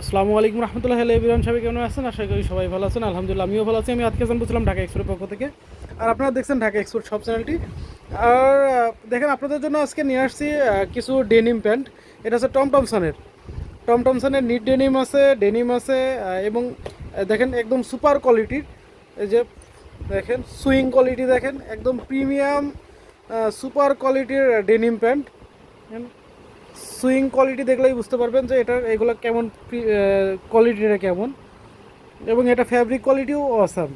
আসসালামু আলাইকুম রহমতুল্লাহ এভরিওয়ান, সবাই কেমন আছেন? আশা করি সবাই ভালো আছেন। আলহামদুলিল্লাহ, আমিও ভালো আছি। আমি আজকে জানবছিলাম ঢাকা এক্সপোর্টের পক্ষ থেকে। আর আপনারা দেখছেন ঢাকা এক্সপোর্ট সব চ্যানেলটি আর দেখেন, আপনাদের জন্য আজকে নিয়ে আসছি কিছু ডেনিম প্যান্ট এটা হচ্ছে টম টমসনের টম টমসনের নিট ডেনিম আছে ডেনিম আছে এবং দেখেন, একদম সুপার কোয়ালিটির এই যে, দেখেন সুইং কোয়ালিটি দেখেন, একদম প্রিমিয়াম সুপার কোয়ালিটির ডেনিম প্যান্ট সুইং কোয়ালিটি দেখলেই বুঝতে পারবেন যে এটার এগুলো কেমন কোয়ালিটিটা কেমন। এবং এটা ফ্যাব্রিক কোয়ালিটিও অসাম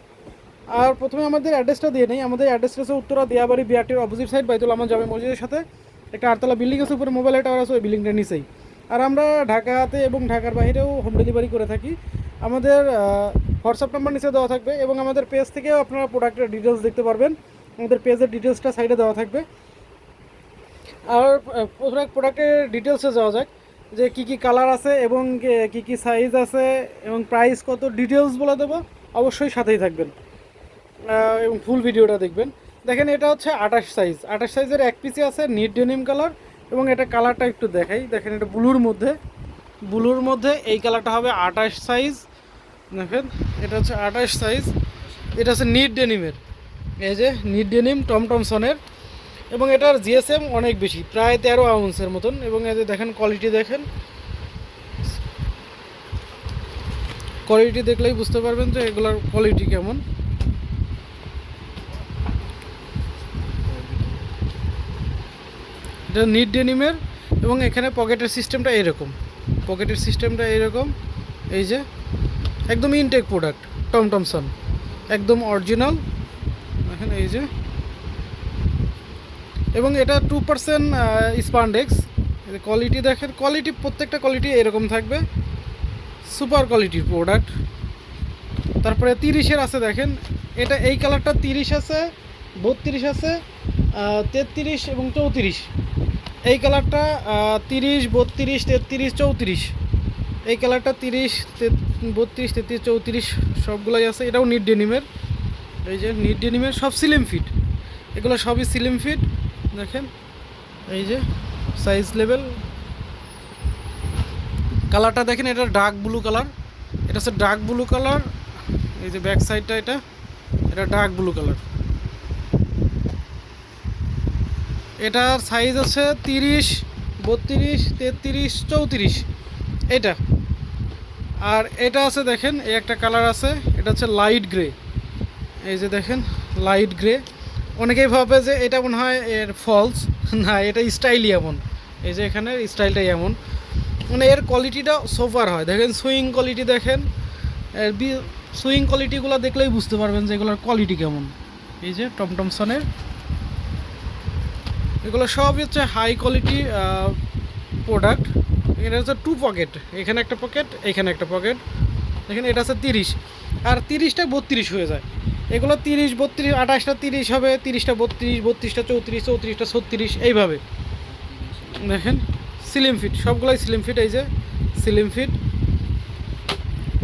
আর প্রথমে আমাদের অ্যাড্রেসটা দিয়ে নেই। আমাদের অ্যাড্রেসটা হচ্ছে উত্তরা দিয়াবাড়ি বিআরটির অপোজিট সাইড বাইতুল আমার জামে মসজিদের সাথে। একটা আটতলা বিল্ডিং আছে, উপরে মোবাইল টাওয়ার আছে, ওই বিল্ডিংটার নিচেই। আর আমরা ঢাকাতে এবং ঢাকার বাইরেও হোম ডেলিভারি করে থাকি। আমাদের হোয়াটসঅ্যাপ নাম্বার নিচে দেওয়া থাকবে এবং আমাদের পেজ থেকেও আপনারা প্রোডাক্টের ডিটেলস দেখতে পারবেন। আমাদের পেজের ডিটেলসটা সাইডে দেওয়া থাকবে। আর প্রথমে প্রোডাক্টের ডিটেলসে যাওয়া যাক, যে কি কি কালার আছে এবং কি কি সাইজ আছে এবং প্রাইস কত ডিটেলস বলে দেবো, অবশ্যই সাথেই থাকবেন। এবং ফুল ভিডিওটা দেখবেন। দেখেন, এটা হচ্ছে আঠাশ সাইজ আঠাশ সাইজের এক পিসে আছে নিট ডেনিম কালার এবং এটা কালারটা একটু দেখাই। দেখেন, এটা ব্লুর মধ্যে। ব্লুর মধ্যে এই কালারটা হবে আঠাশ সাইজ দেখেন, এটা হচ্ছে আঠাশ সাইজ এটা হচ্ছে নিট ডেনিমের এই যে নিট ডেনিম টমটমসনের। এবং এটার জিএসএম অনেক বেশি, প্রায় তেরো আউন্সের মতন। এবং এতে দেখেন কোয়ালিটি দেখেন। কোয়ালিটি দেখলেই বুঝতে পারবেন যে এগুলোর কোয়ালিটি কেমন। এটা নিট ডেনিমের এবং এখানে পকেটের সিস্টেমটা এরকম। পকেটের সিস্টেমটা এরকম। এই যে, একদম ইনটেক প্রোডাক্ট টমটমসন। একদম অরিজিনাল দেখেন, এই যে। এবং এটা টু পার্সেন্ট স্পান্ডেক্স কোয়ালিটি দেখেন কোয়ালিটি প্রত্যেকটা কোয়ালিটি এরকম থাকবে। সুপার কোয়ালিটির প্রোডাক্ট তারপরে তিরিশের আছে দেখেন, এটা এই কালারটা তিরিশ আছে, বত্রিশ আছে তেত্রিশ এবং চৌত্রিশ। এই কালারটা তিরিশ, বত্রিশ, তেত্রিশ, চৌত্রিশ। এই কালারটা তিরিশ বত্রিশ, তেত্রিশ, চৌত্রিশ সবগুলোই আছে। এটাও নিট ডেনিমের এই যে নিট ডেনিমের সব সিলিম ফিট এগুলো সবই সিলিম ফিট দেখেন, এই যে সাইজ লেভেল কালারটা দেখেন, এটা ডার্ক ব্লু কালার এটা হচ্ছে ডার্ক ব্লু কালার এই যে ব্যাক সাইডটা এটা এটা ডার্ক ব্লু কালার এটার সাইজ আছে তিরিশ, বত্রিশ, তেত্রিশ, চৌত্রিশ। এটা। আর এটা আছে দেখেন, এই একটা কালার আছে, এটা হচ্ছে লাইট গ্রে এই যে দেখেন লাইট গ্রে অনেকেই ভাবে যে এটা মনে হয় এর ফলস না, এটা স্টাইলই এমন। এই যে এখানে স্টাইলটাই এমন। মানে এর কোয়ালিটিটা সোফার হয়। দেখেন সুইং কোয়ালিটি দেখেন। এর বি সুইং কোয়ালিটিগুলো দেখলেই বুঝতে পারবেন যে এগুলোর কোয়ালিটি কেমন। এই যে টমটমসনের এগুলো সবই হচ্ছে হাই কোয়ালিটি প্রোডাক্ট এটা হচ্ছে টু পকেট এখানে একটা পকেট এখানে একটা পকেট দেখেন, এটা হচ্ছে তিরিশ। আর তিরিশটা বত্রিশ হয়ে যায়। এগুলো তিরিশ, বত্রিশ, আঠাশটা তিরিশ হবে, তিরিশটা বত্রিশ, বত্রিশটা চৌত্রিশ, চৌত্রিশটা ছত্রিশ, এইভাবে। দেখেন সিলিম ফিট সবগুলোই সিলিম ফিট এই যে সিলিম ফিট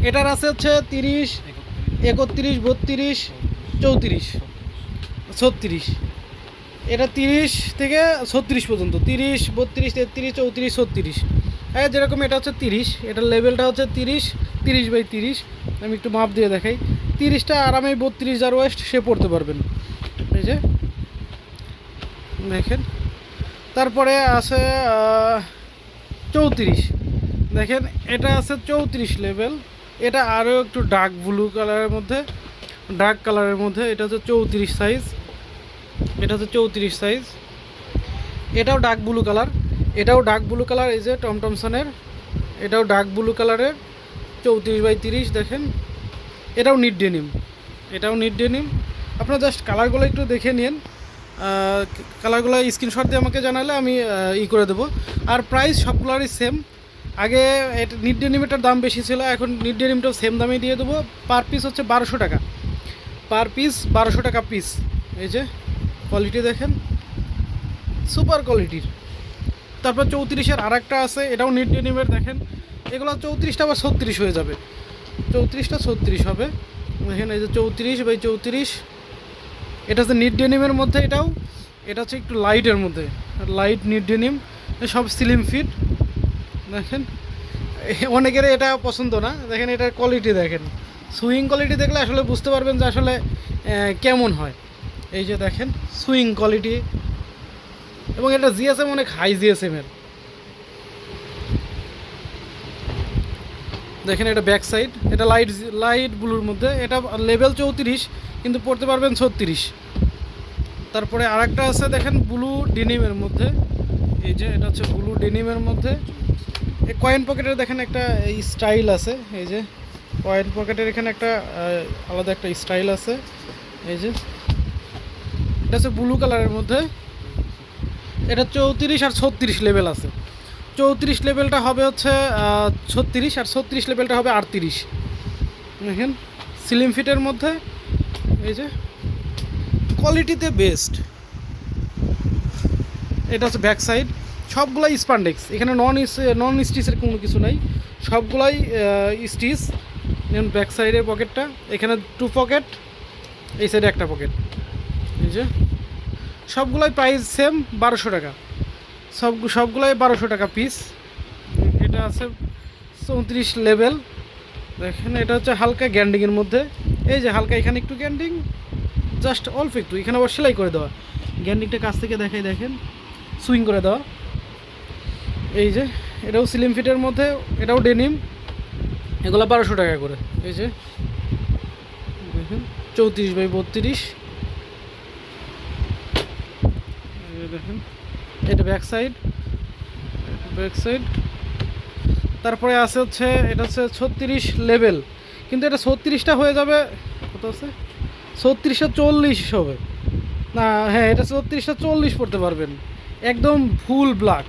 এটার আছে হচ্ছে তিরিশ, একত্রিশ, বত্রিশ, চৌত্রিশ, ছত্রিশ। এটা তিরিশ থেকে ছত্রিশ পর্যন্ত, তিরিশ, বত্রিশ, তেত্রিশ, চৌত্রিশ, ছত্রিশ। হ্যাঁ যেরকম এটা হচ্ছে তিরিশ, এটার লেভেলটা হচ্ছে তিরিশ তিরিশ বাই তিরিশ। আমি একটু মাপ দিয়ে দেখাই। তিরিশটা আরামে বত্রিশ যার ওয়েস্ট, সে পড়তে পারবেন এই যে, দেখেন। তারপরে আছে চৌত্রিশ। দেখেন, এটা আছে চৌত্রিশ লেভেল এটা আরও একটু ডার্ক ব্লু কালারের মধ্যে ডার্ক কালারের মধ্যে। এটা হচ্ছে চৌত্রিশ সাইজ এটা হচ্ছে চৌত্রিশ সাইজ এটাও ডার্ক ব্লু কালার এটাও ডার্ক ব্লু কালার এই যে টমটমসনের। এটাও ডার্ক ব্লু কালারের চৌত্রিশ বাই তিরিশ, দেখেন। এটাও নিট ডেনিম এটাও নিট ডেনিম আপনারা জাস্ট কালারগুলো একটু দেখে নিন। কালারগুলো স্ক্রিনশট দিয়ে আমাকে জানালে আমি ই করে দেবো। আর প্রাইস সবগুলোরই সেম আগে এটা নিট ডেনিমেটার দাম বেশি ছিল, এখন নিট ডেনিমটাও সেম দামেই দিয়ে দেবো। পার পিস হচ্ছে বারোশো টাকা। পার পিস বারোশো টাকা পিস এই যে কোয়ালিটি দেখেন। সুপার কোয়ালিটির তারপর চৌত্রিশের আর একটা আছে, এটাও নিট ডেনিমের দেখেন। এগুলো চৌত্রিশটা বা ছত্রিশ হয়ে যাবে। চৌত্রিশটা ছত্রিশ হবে। দেখেন এই যে চৌত্রিশ বাই চৌত্রিশ, এটা হচ্ছে নিট ডেনিমের মধ্যে এটাও, এটা হচ্ছে একটু লাইটের মধ্যে, লাইট নিট ডেনিম সব স্লিম ফিট। দেখেন অনেকের এটা পছন্দ না, দেখেন এটার কোয়ালিটি দেখেন। সুইং কোয়ালিটি দেখলে আসলে বুঝতে পারবেন যে আসলে কেমন হয়। এই যে দেখেন, সুইং কোয়ালিটি এবং এটা জিএসএম অনেক হাই জিএসএম দেখেন এটা ব্যাক সাইড এটা লাইট লাইট ব্লুর মধ্যে, এটা লেভেল চৌত্রিশ, কিন্তু পড়তে পারবেন ছত্রিশ। তারপরে আরেকটা আছে, দেখেন ব্লু ডেনিমের মধ্যে। এই যে, এটা হচ্ছে ব্লু ডেনিমের মধ্যে। এই কয়েন পকেটের দেখেন একটা স্টাইল আছে, এই যে। কয়েন পকেটের এখানে একটা আলাদা একটা স্টাইল আছে, এই যে। এটা হচ্ছে ব্লু কালারের মধ্যে। এটা চৌত্রিশ আর ছত্রিশ লেভেল আছে। চৌত্রিশ লেভেলটা হবে হচ্ছে ছত্রিশ আর ছত্রিশ লেভেলটা হবে আটত্রিশ। দেখেন সিলিম ফিটের মধ্যে, এই যে কোয়ালিটিতে বেস্ট এটা হচ্ছে ব্যাক সাইড সবগুলাই স্পান্ডেক্স এখানে নন নন স্টিচের কোনো কিছু নাই। সবগুলাই স্টিচ ব্যাক সাইডের পকেটটা এখানে টু পকেট এই সাইডে একটা পকেট এই যে, সবগুলাই প্রাইস সেম বারোশো টাকা। সব সবগুলাই বারোশো টাকা পিস এটা আছে চৌত্রিশ লেভেল দেখেন, এটা হচ্ছে হালকা গ্যান্ডিংয়ের মধ্যে। এই যে হালকা, এখানে একটু গ্যান্ডিং জাস্ট অল্প একটু। এখানে আবার সেলাই করে দেওয়া। গ্যান্ডিংটা কাছ থেকে দেখাই, দেখেন। সুইং করে দেওয়া। এই যে, এটাও সিলিম ফিটের মধ্যে, এটাও ডেনিম এগুলো বারোশো টাকা করে। এই যে, দেখেন, চৌত্রিশ বাই বত্রিশ। দেখেন। এটা ব্যাক সাইড ব্যাক সাইড তারপরে আছে হচ্ছে, এটা হচ্ছে ছত্রিশ লেভেল কিন্তু এটা ছত্রিশটা হয়ে যাবে, কত আছে? ছত্রিশটা চল্লিশ হবে। না হ্যাঁ এটা ছত্রিশটা চল্লিশ পড়তে পারবেন। একদম ফুল ব্ল্যাক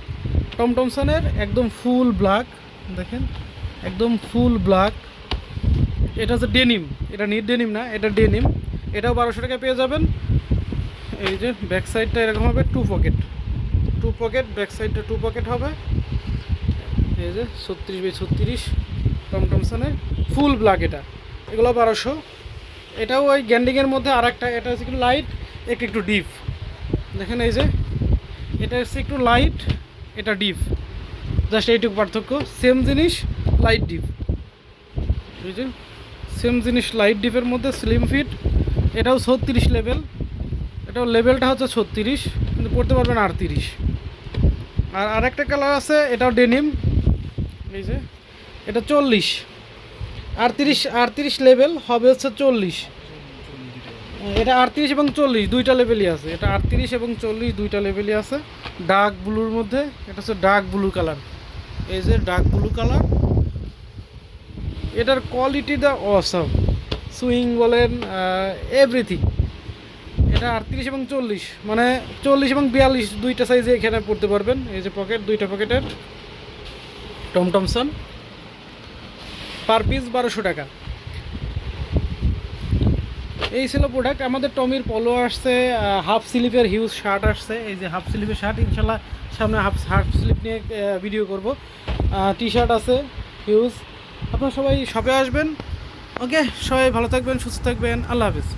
টমটমসনের একদম ফুল ব্ল্যাক দেখেন, একদম ফুল ব্ল্যাক এটা হচ্ছে ডেনিম এটা নিট ডেনিম না, এটা ডেনিম এটাও বারোশো টাকা পেয়ে যাবেন। এই যে ব্যাক সাইডটা এরকম হবে two pocket two pocket back সাইডটা টু পকেট হবে। এই যে ছত্রিশ বাই ছত্রিশ টমটমসনের ফুল ব্ল্যাক এটা। এগুলো বারোশো। এটাও ওই গ্যান্ডিংয়ের মধ্যে আর একটা এটা হচ্ছে একটু লাইট একটু একটু ডিপ দেখেন এই যে, এটা হচ্ছে একটু লাইট এটা ডিপ জাস্ট এইটুকু পার্থক্য। সেম জিনিস লাইট ডিপ যে সেম জিনিস লাইট ডিপের মধ্যে স্লিম ফিট এটাও ছত্রিশ লেভেল এটাও লেভেলটা হচ্ছে ছত্রিশ, কিন্তু পড়তে পারবেন আটত্রিশ। আর আরেকটা কালার আছে, এটাও ডেনিম এই যে, এটা চল্লিশ। আটত্রিশ আটত্রিশ লেভেল হবে হচ্ছে চল্লিশ। এটা আটত্রিশ এবং চল্লিশ, দুইটা লেভেলই আছে। এটা আটত্রিশ এবং চল্লিশ, দুইটা লেভেলই আছে। ডার্ক ব্লুর মধ্যে, এটা হচ্ছে ডার্ক ব্লু কালার এই যে ডার্ক ব্লু কালার এটার কোয়ালিটি দা অসম সুইং বলেন এভরিথিং এটা আটত্রিশ এবং চল্লিশ। মানে চল্লিশ এবং বিয়াল্লিশ দুইটা সাইজে এখানে পড়তে পারবেন। এই যে পকেট দুইটা পকেটের টমটমসন পার পিস বারোশো টাকা। এই ছিল প্রোডাক্ট আমাদের টমির পলো আসছে হাফ স্লিপের হিউজ শার্ট আসছে। এই যে হাফ স্লিপের শার্ট ইনশাল্লাহ সামনে হাফ হাফ স্লিপ নিয়ে ভিডিও করব। টি শার্ট আছে হিউজ আপনারা সবাই শপে আসবেন। ওকে সবাই ভালো থাকবেন, সুস্থ থাকবেন। আল্লাহ হাফিজ।